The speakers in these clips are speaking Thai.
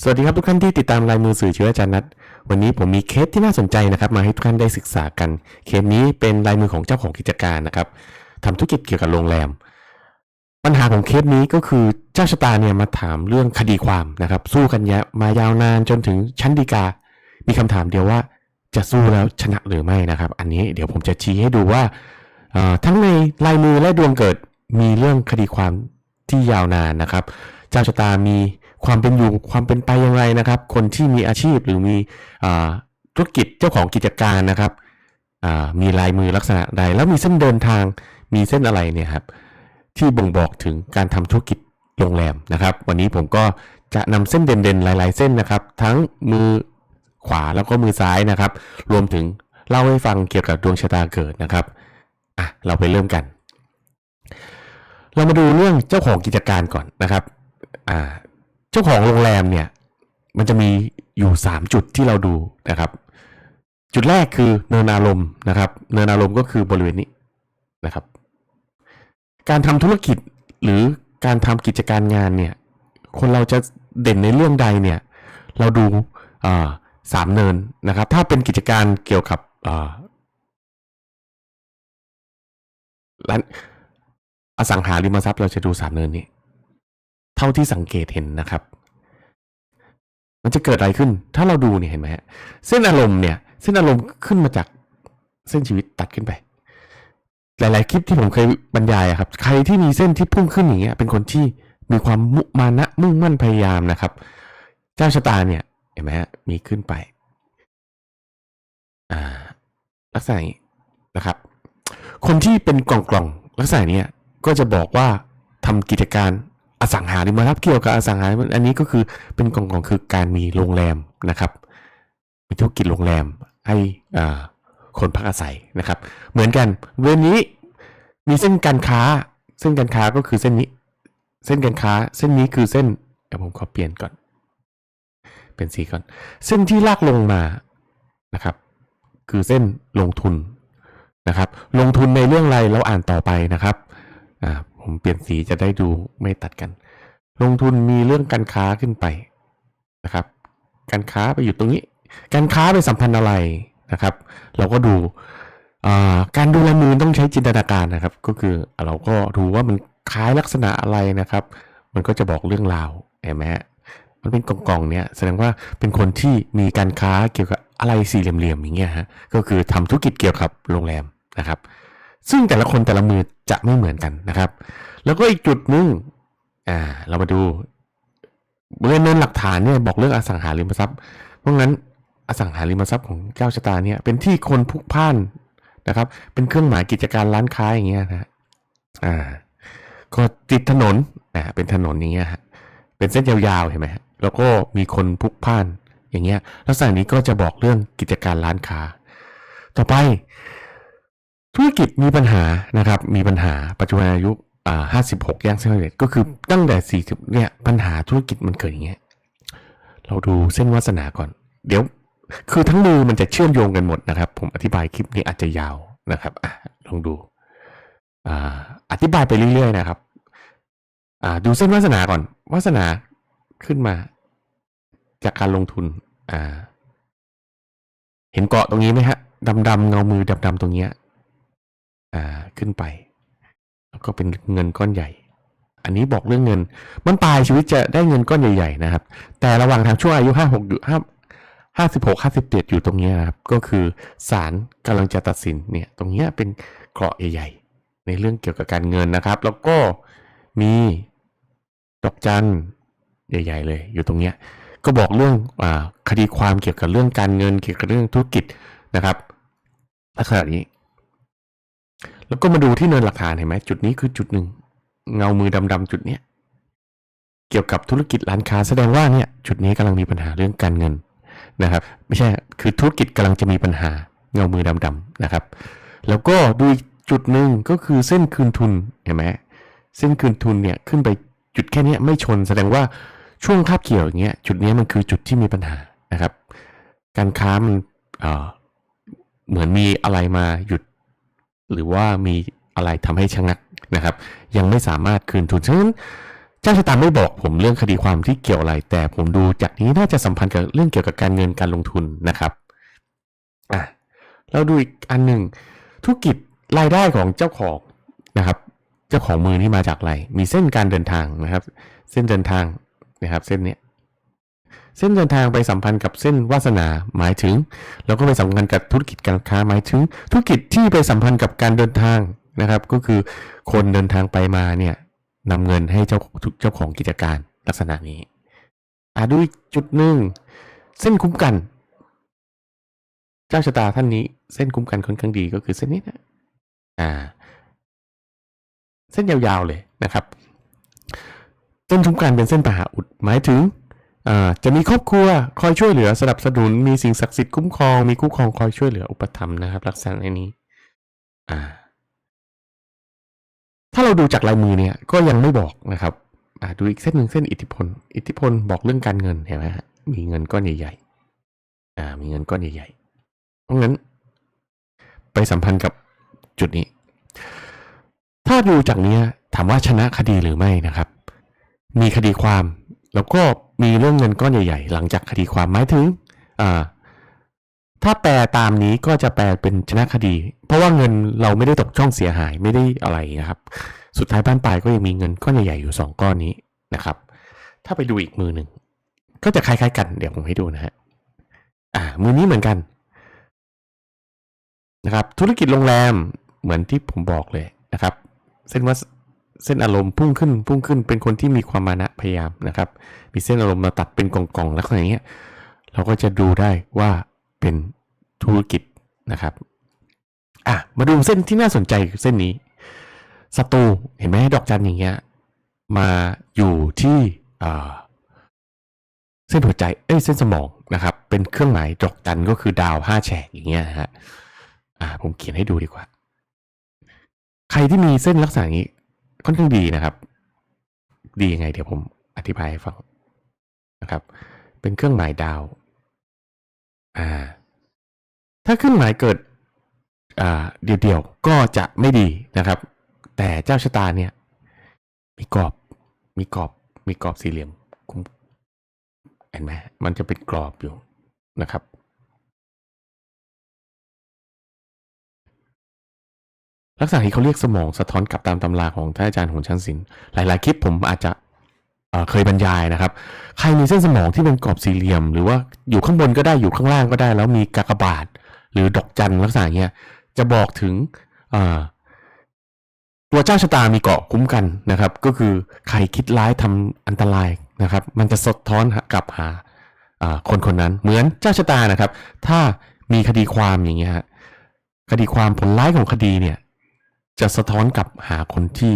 สวัสดีครับทุกท่านที่ติดตามลายมือสื่อเชื้ออาจารย์นัทวันนี้ผมมีเคสที่น่าสนใจนะครับ มาให้ทุกท่านได้ศึกษากัน เคสนี้เป็นลายมือของเจ้าของกิจการนะครับทำธุรกิจเกี่ยวกับโรงแรม ปัญหาของเคสนี้ก็คือเจ้าชะตาเนี่ยมาถามเรื่องคดีความนะครับ สู้กันยะมายาวนานจนถึงชั้นฎีกา มีคำถามเดียวว่าจะสู้แล้วชนะหรือไม่นะครับ อันนี้เดี๋ยวผมจะชี้ให้ดูว่าทั้งในลายมือและดวงเกิดมีเรื่องคดีความที่ยาวนานนะครับ เจ้าชะตามี ความเป็นอยู่ความเป็นไปอย่างไรนะครับ คนที่มีอาชีพหรือมีธุรกิจเจ้าของกิจการนะครับมีลายมือลักษณะใด แล้วมีเส้นเดินทางมีเส้นอะไรเนี่ยครับที่บ่งบอกถึงการทำธุรกิจโรงแรมนะครับ วันนี้ผมก็จะนำเส้นเด่นๆหลาย ๆ เส้นนะครับ ทั้งมือขวาแล้วก็มือซ้ายนะครับ รวมถึงเล่าให้ฟังเกี่ยวกับดวงชะตาเกิดนะครับอะเราไปเริ่มกัน เรามาดูเรื่องเจ้าของกิจการก่อนนะครับอ่า เจ้าของโรงแรมเนี่ย มันจะมีอยู่ 3 จุดที่เราดูนะครับ จุดแรกคือเนินอารมณ์นะครับ เนินอารมณ์ก็คือบริเวณนี้นะครับ การทำธุรกิจหรือการทำกิจการงานเนี่ย คนเราจะเด่นในเรื่องใดเนี่ย เราดูสามเนินนะครับ ถ้าเป็นกิจการเกี่ยวกับร้านอสังหาริมทรัพย์เราจะดูสามเนินนี้ เท่าที่สังเกตเห็นนะครับ มันจะเกิดอะไรขึ้น ถ้าเราดูเนี่ยเห็นไหมฮะเส้นอารมณ์เนี่ยเส้นอารมณ์ขึ้นมาจากเส้นชีวิตตัดขึ้นไป หลาย ๆ คลิปที่ผมเคยบรรยายอะครับ ใครที่มีเส้นที่พุ่งขึ้นอย่างเงี้ย เป็นคนที่มีความมุมานะมุ่งมั่นพยายามนะครับ เจ้าชะตาเนี่ย เห็นไหมฮะมีขึ้นไป อ่า ลักษณะนี้นะครับ คนที่เป็นกล่องกล่องๆลักษณะเนี้ยก็จะบอกว่าทำกิจการ อสังหาริมทรัพย์เกี่ยวกับอสังหาริมทรัพย์อันนี้ก็คือเป็นกองกองๆคือการมีโรงแรมนะครับมีธุรกิจโรงแรมให้อ่าคนพักอาศัยนะครับ เหมือนกันเวรนี้มีเส้นการค้า เส้นการค้าก็คือเส้นนี้ เส้นการค้า เส้นนี้คือเส้นเดี๋ยวผมขอเปลี่ยนก่อน เป็นสีก่อน เส้นที่ลากลงมานะครับ คือเส้นลงทุนนะครับ ลงทุนในเรื่องอะไรเราอ่านต่อไปนะครับ อ่าผมเปลี่ยนสีจะได้ดูไม่ตัดกัน ลงทุนมีเรื่องการค้าขึ้นไปนะครับ การค้าไปอยู่ตรงนี้ การค้าไปสัมพันธ์อะไรนะครับ เราก็ดูการดูลายมือต้องใช้จินตนาการนะครับ ก็คือเราก็ดูว่ามันคล้ายลักษณะอะไรนะครับ มันก็จะบอกเรื่องราวเห็นไหมะมันเป็นกล่องๆเนี่ยแสดงว่าเป็นคนที่มีการค้าเกี่ยวกับอะไรสี่เหลี่ยมๆอย่างเงี้ยฮะก็คือทำธุรกิจเกี่ยวกับโรงแรมนะครับ ซึ่งแต่ละคนแต่ละมือ จะไม่เหมือนกันนะครับ แล้วก็อีกจุดหนึงอ่าเรามาดูบริเวณเนินหลักฐานเนี่ยบอกเรื่องอสังหาริมทรัพย์ เพราะงั้นอสังหาริมทรัพย์ของเจ้าชะตาเนี่ยเป็นที่คนพุกพ่านนะครับ เป็นเครื่องหมายกิจการร้านค้าอย่างเงี้ยนะฮะอ่าก็ติดถนนอ่าเป็นถนนอย่างเงี้ยฮะเป็นเส้นยาวๆเห็นไหมฮะแล้วก็มีคนพุกพ่านอย่างเงี้ยลักษณะนี้ก็จะบอกเรื่องกิจการร้านค้า ต่อไป ธุรกิจมีปัญหานะครับ มีปัญหาปัจจุบันอายุอ่าห้าสิบหกย่างเส้นเ็ก็คือตั้งแต่สี่สิบเนี่ยปัญหาธุรกิจมันเกิดอย่างเงี้ยเราดูเส้นวาสนาก่อน เดี๋ยวคือทั้งมือมันจะเชื่อมโยงกันหมดนะครับ ผมอธิบายคลิปนี้อาจจะยาวนะครับอะลองดูอ่าอธิบายไปเรื่อยๆนะครับอ่าดูเส้นวาสนาก่อน วาสนาขึ้นมา จากการลงทุนอ่าเห็นเกาะตรงนี้ไหมฮะดำๆเงามือดำๆตรงเนี้ยอ่า ขึ้นไป แล้วก็เป็นเงินก้อนใหญ่ อันนี้บอกเรื่องเงิน มันปลายชีวิตจะได้เงินก้อนใหญ่ ๆ นะครับ แต่ระหว่างทางช่วงอายุห้าหกอยู่ห้าห้าสิบหกห้าสิบเจ็ดอยู่ตรงนี้นะครับ ก็คือศาลกำลังจะตัดสินเนี่ย ตรงนี้เป็นเกราะใหญ่ๆ ในเรื่องเกี่ยวกับการเงินนะครับ แล้วก็มีดอกจันใหญ่ ๆ เลย อยู่ตรงเนี้ยก็บอกเรื่องอคดีความเกี่ยวกับเรื่องการเงินเกี่ยวกับเรื่องธุรกิจนะครับลักษณะนี้ แล้วก็มาดูที่เนินหลักฐานเห็นไหมจุดนี้คือจุดหนึ่ง เงามือดำๆจุดเนี้ยเกี่ยวกับธุรกิจร้านค้าแสดงว่าเนี่ยจุดนี้กำลังมีปัญหาเรื่องการเงินนะครับ ไม่ใช่คือธุรกิจกำลังจะมีปัญหาเงามือดำๆนะครับ แล้วก็ดูอีกจุดหนึ่งก็คือเส้นคืนทุนเห็นไหมเส้นคืนทุนเนี่ยขึ้นไปจุดแค่เนี้ยไม่ชน แสดงว่าช่วงคาบเกี่ยวอย่างเงี้ยจุดนี้มันคือจุดที่มีปัญหานะครับ การค้ามันเเหมือนมีอะไรมาหยุด หรือว่ามีอะไรทำให้ชะงักนะครับ ยังไม่สามารถคืนทุนฉะนั้นเจ้าชะตาไม่บอกผมเรื่องคดีความที่เกี่ยวอะไร แต่ผมดูจากนี้น่าจะสัมพันธ์กับเรื่องเกี่ยวกับการเงินการลงทุนนะครับอะเราดูอีกอันหนึ่งธุรกิจรายได้ของเจ้าของนะครับ เจ้าของมือนี่มาจากอะไร มีเส้นการเดินทางนะครับ เส้นเดินทางนะครับ เส้นเนี้ย เส้นเดินทางไปสัมพันธ์กับเส้นวาสนาหมายถึง แล้วก็ไปสัมพันธ์กับธุรกิจการค้าหมายถึง ธุรกิจที่ไปสัมพันธ์กับการเดินทางนะครับ ก็คือคนเดินทางไปมาเนี่ยนำเงินให้เจ้าเจ้าของกิจการลักษณะนี้อาดูอีกจุดหนึ่งเส้นคุ้มกัน เจ้าชะตาท่านนี้ เส้นคุ้มกันค่อนข้างดีก็คือเส้นนี้นะอ่า เส้นยาวๆเลยนะครับ เส้นคุ้มกันเป็นเส้นปหาอุดหมายถึง จะมีครอบครัวคอยช่วยเหลือสนับสนุน มีสิ่งศักดิ์สิทธิ์คุ้มครอง มีคู่ครองคอยช่วยเหลืออุปถัมภ์นะครับลักษณะนี้ อ่า ถ้าเราดูจากลายมือเนี่ย ก็ยังไม่บอกนะครับ อ่า ดูอีกเส้นหนึ่งเส้นอิทธิพล อิทธิพลบอกเรื่องการเงินเห็นไหมฮะมีเงินก้อนใหญ่ๆ อ่า มีเงินก้อนใหญ่ๆ เพราะงั้น ไปสัมพันธ์กับจุดนี้ ถ้าดูจากเนี้ยถามว่าชนะคดีหรือไม่นะครับ มีคดีความแล้วก็ มีเรื่องเงินก้อนใหญ่ ๆ หลังจากคดีความหมายถึงถ้าแปลตามนี้ก็จะแปลเป็นชนะคดี เพราะว่าเงินเราไม่ได้ตกช่องเสียหายไม่ได้อะไรนะครับ สุดท้ายบ้านปลายก็ยังมีเงินก้อนใหญ่ๆอยู่สองก้อนนี้นะครับ ถ้าไปดูอีกมือหนึ่งก็จะคล้ายๆกันเดี๋ยวผมให้ดูนะฮะอ่า มือนี้เหมือนกันนะครับ ธุรกิจโรงแรมเหมือนที่ผมบอกเลยนะครับ เส้นว่า เส้นอารมณ์พุ่งขึ้นพุ่งขึ้นเป็นคนที่มีความมานะพยายามนะครับ มีเส้นอารมณ์มาตัดเป็นกล่องๆลักษณะอย่างเงี้ยเราก็จะดูได้ว่าเป็นธุรกิจนะครับอะมาดูเส้นที่น่าสนใจเส้นนี้ศัตรูเห็นไหมดอกจันอย่างเงี้ยมาอยู่ที่เส้นหัวใจเอ้ยเส้นสมองนะครับ เป็นเครื่องหมายดอกจันก็คือดาวห้าแฉกอย่างเงี้ยนะฮะอ่าผมเขียนให้ดูดีกว่า ใครที่มีเส้นลักษณะนี้ ค่อนข้างดีนะครับ ดียังไง เดี๋ยวผมอธิบายให้ฟังนะครับ เป็นเครื่องหมายดาวอ่าถ้าเครื่องหมายเกิดอ่าเดี่ยวๆก็จะไม่ดีนะครับ แต่เจ้าชะตาเนี่ย มีกรอบมีกรอบมีกรอบสี่เหลี่ยมคุ้มเห็นไหมมันจะเป็นกรอบอยู่นะครับ ลักษณะที่เขาเรียกสมองสะท้อนกลับตามตำราของท่านอาจารย์หงชันศิลป์หลาย ๆ คลิปผมอาจจะเคยบรรยายนะครับ ใครมีเส้นสมองที่เป็นกรอบสี่เหลี่ยม หรือว่าอยู่ข้างบนก็ได้อยู่ข้างล่างก็ได้ แล้วมีกากบาท หรือดอกจันลักษณะเนี้ยจะบอกถึงตัวเจ้าชะตามีเกาะคุ้มกันนะครับ ก็คือใครคิดร้ายทำอันตรายนะครับ มันจะสะท้อนกลับหาคนคนนั้นเหมือนเจ้าชะตานะครับ ถ้ามีคดีความอย่างเงี้ยคดีความผลร้ายของคดีเนี่ย จะสะท้อนกลับหาคนที่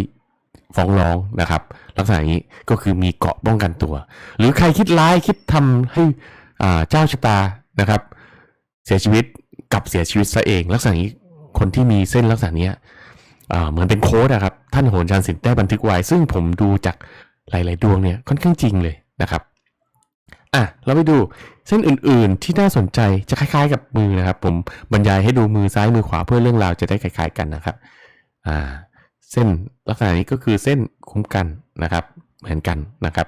ฟ้องร้องนะครับ ลักษณะนี้ก็คือมีเกาะป้องกันตัว หรือใครคิดร้ายคิดทำให้เจ้าชะตานะครับ เสียชีวิตกับเสียชีวิตซะเอง ลักษณะนี้คนที่มีเส้นลักษณะนี้เหมือนเป็นโค้ดอะครับ ท่านโหนจานสินได้บันทึกไว้ ซึ่งผมดูจากหลาย ๆ ดวงเนี่ยค่อนข้างจริงเลยนะครับอะเราไปดูเส้นอื่น ๆ ที่น่าสนใจจะคล้าย ๆ กับมือนะครับ ผมบรรยายให้ดูมือซ้ายมือขวาเพื่อเรื่องราวจะได้คล้าย ๆ กันนะครับ เส้นลักษณะนี้ก็คือเส้นคุ้มกันนะครับ เหมือนกันนะครับ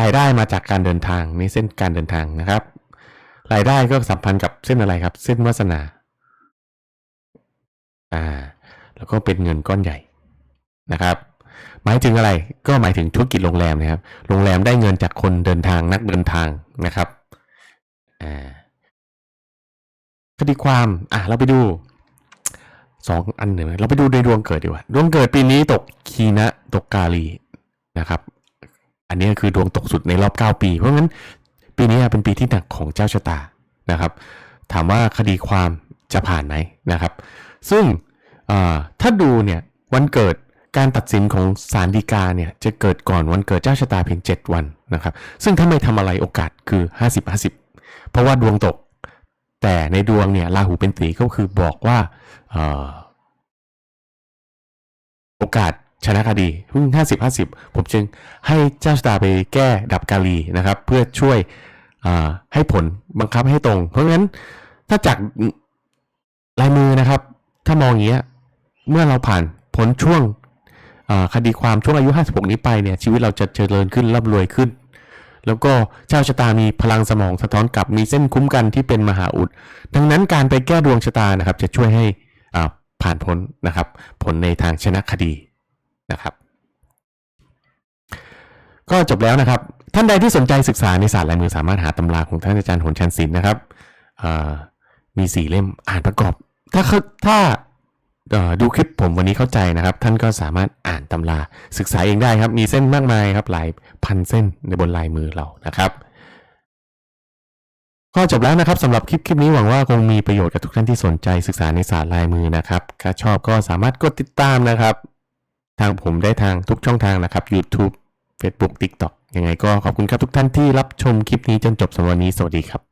รายได้มาจากการเดินทางนี่เส้นการเดินทางนะครับ รายได้ก็สัมพันธ์กับเส้นอะไรครับ เส้นวาสนาอ่าแล้วก็เป็นเงินก้อนใหญ่นะครับ หมายถึงอะไรก็หมายถึงธุรกิจโรงแรมนะครับ โรงแรมได้เงินจากคนเดินทางนักเดินทางนะครับอ่าคดีความอะเราไปดู สองอันหนึ่งเราไปดูในดวงเกิดดีกว่า ดวงเกิดปีนี้ตกคีนะตกกาลีนะครับ อันนี้คือดวงตกสุดในรอบ 9 ปี เพราะงั้นปีนี้เป็นปีที่หนักของเจ้าชะตานะครับ ถามว่าคดีความจะผ่านไหมนะครับ ซึ่งถ้าดูเนี่ยวันเกิดการตัดสินของศาลฎีกาเนี่ยจะเกิดก่อนวันเกิดเจ้าชะตาเพียง 7 วันนะครับ ซึ่งถ้าไม่ทำอะไรโอกาสคือ 50 50 เพราะว่าดวงตก แต่ในดวงเนี่ยราหูเป็นตรีก็คือบอกว่าออโอกาสชนะคดีเพิ่งห้าสิบห้าสิบผมจึงให้เจ้าชะตาไปแก้ดับกาลีนะครับ เพื่อช่วยให้ผลบังคับให้ตรง เพราะงั้นถ้าจากลายมือนะครับ ถ้ามองอย่างเงี้ยเมื่อเราผ่านพ้นช่วงคดีความช่วงอายุ 56 นี้ไปเนี่ยชีวิตเราจะเจริญขึ้นร่ำรวยขึ้น แล้วก็เจ้าชะตามีพลังสมองสะท้อนกลับมีเส้นคุ้มกันที่เป็นมหาอุด ดังนั้นการไปแก้ดวงชะตานะครับ จะช่วยให้อ่าผ่านพ้นนะครับ ผลในทางชนะคดีนะครับ ก็จบแล้วนะครับ ท่านใดที่สนใจศึกษาในศาสตร์ลายมือสามารถหาตำราของท่านอาจารย์โหนชันศิลป์นะครับมีสี่เล่มอ่านประกอบ ถ้าเขาถ้า ดูคลิปผมวันนี้เข้าใจนะครับ ท่านก็สามารถอ่านตำราศึกษาเองได้ครับ มีเส้นมากมายครับหลายพันเส้นในบนลายมือเรานะครับก็จบแล้วนะครับสำหรับคลิปคลิปนี้หวังว่าคงมีประโยชน์กับทุกท่านที่สนใจศึกษาในศาสตร์ลายมือนะครับถ้าชอบก็สามารถกดติดตามนะครับ ทางผมได้ทางทุกช่องทางนะครับ YouTube Facebook TikTok ยังไงก็ขอบคุณครับทุกท่านที่รับชมคลิปนี้จนจบสำหรับวันนี้สวัสดีครับ